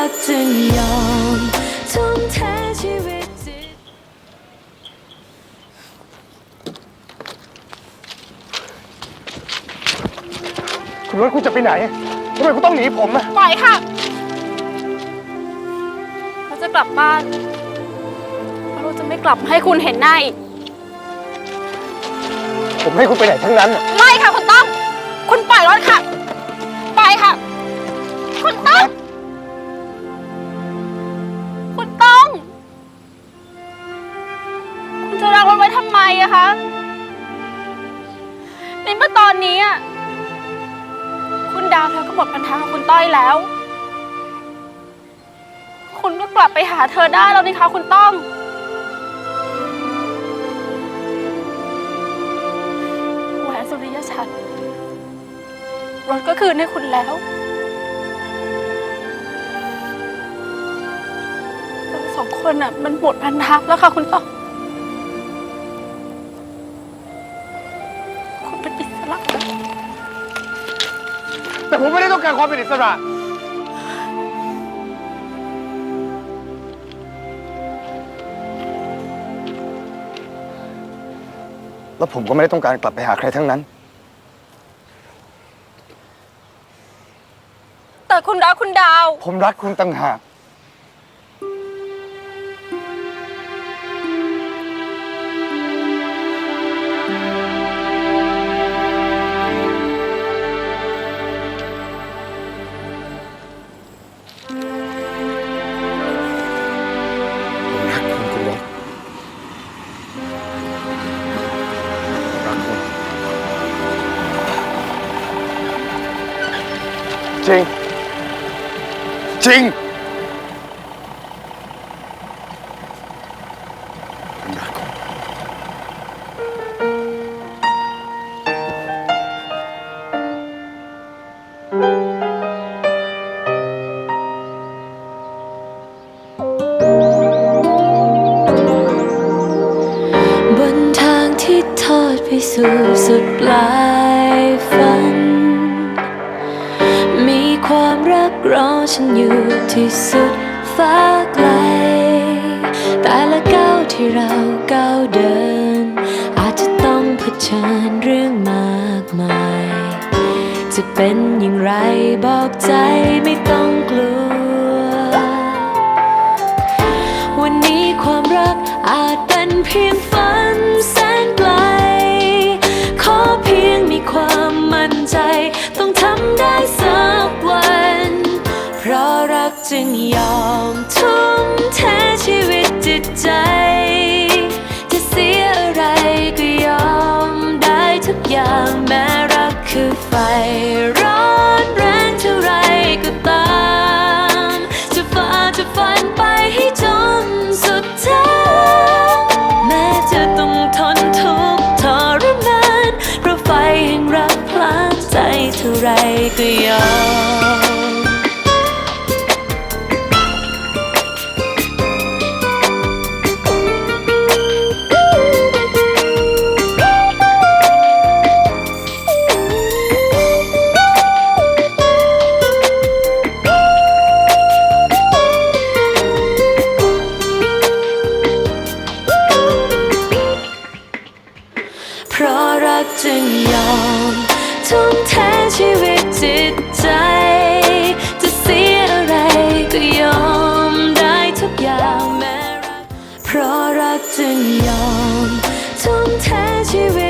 รักจึงยอมทุ่มเทชีวิตจิต คุณรถคุณจะไปไหนทำไมคุณต้องหนีผมอะปล่อยค่ะ เราจะกลับบ้านแล้วเราจะไม่กลับมาให้คุณเห็นหน้าอีก ผมให้คุณไปไหนทั้งนั้นอะไม่ค่ะ คุณต้องคุณปล่อยรถค่ะ ไปค่ะ คุณต้อง อะคะในเมื่อตอนนี้อะคุณดาวเธอก็หมดพันธะกับคุณต้อยแล้ว คุณก็กลับไปหาเธอได้แล้วนี่คะคุณต้องแหวนสุริยชัดรถก็คืนให้คุณแล้วเราสองคนน่ะ มันหมดพันธะแล้วค่ะคุณต้อง แต่ผมไม่ได้ต้องการความเป็นอิสระ แล้วผมก็ไม่ได้ต้องการกลับไปหาใครทั้งนั้น แต่คุณรักคุณดาว ผมรักคุณต่างหาก จริง จริงผมรักคุณบนทางที่ทอดไปสู่สุดปลายฝัน ความรักรอฉันอยู่ที่สุดฟ้าไกล แต่ละก้าวที่เราก้าวเดิน อาจจะต้องเผชิญเรื่องมากมาย จะเป็นอย่างไรบอกใจไม่ต้องกลัว วันนี้ความรักอาจเป็นเพียงฝัน จิตใจ จะเสียอะไรก็ยอมได้ทุกอย่างแม้รักคือไฟร้อนแรงเท่าไรก็ตาม จะฝ่าจะฟันไปให้จนสุดทางแม้จะต้องทนทุกข์ทรมานเพราะไฟแห่งรักพลางใจเท่าไรก็ย ราะรักจึงยอมทุ่มเทชีวิตจิตใจ จะเสียอะไรก็ยอมได้ทุกอย่างแม้รักเพราะรักจึงยอมทุ่มเทชีวิต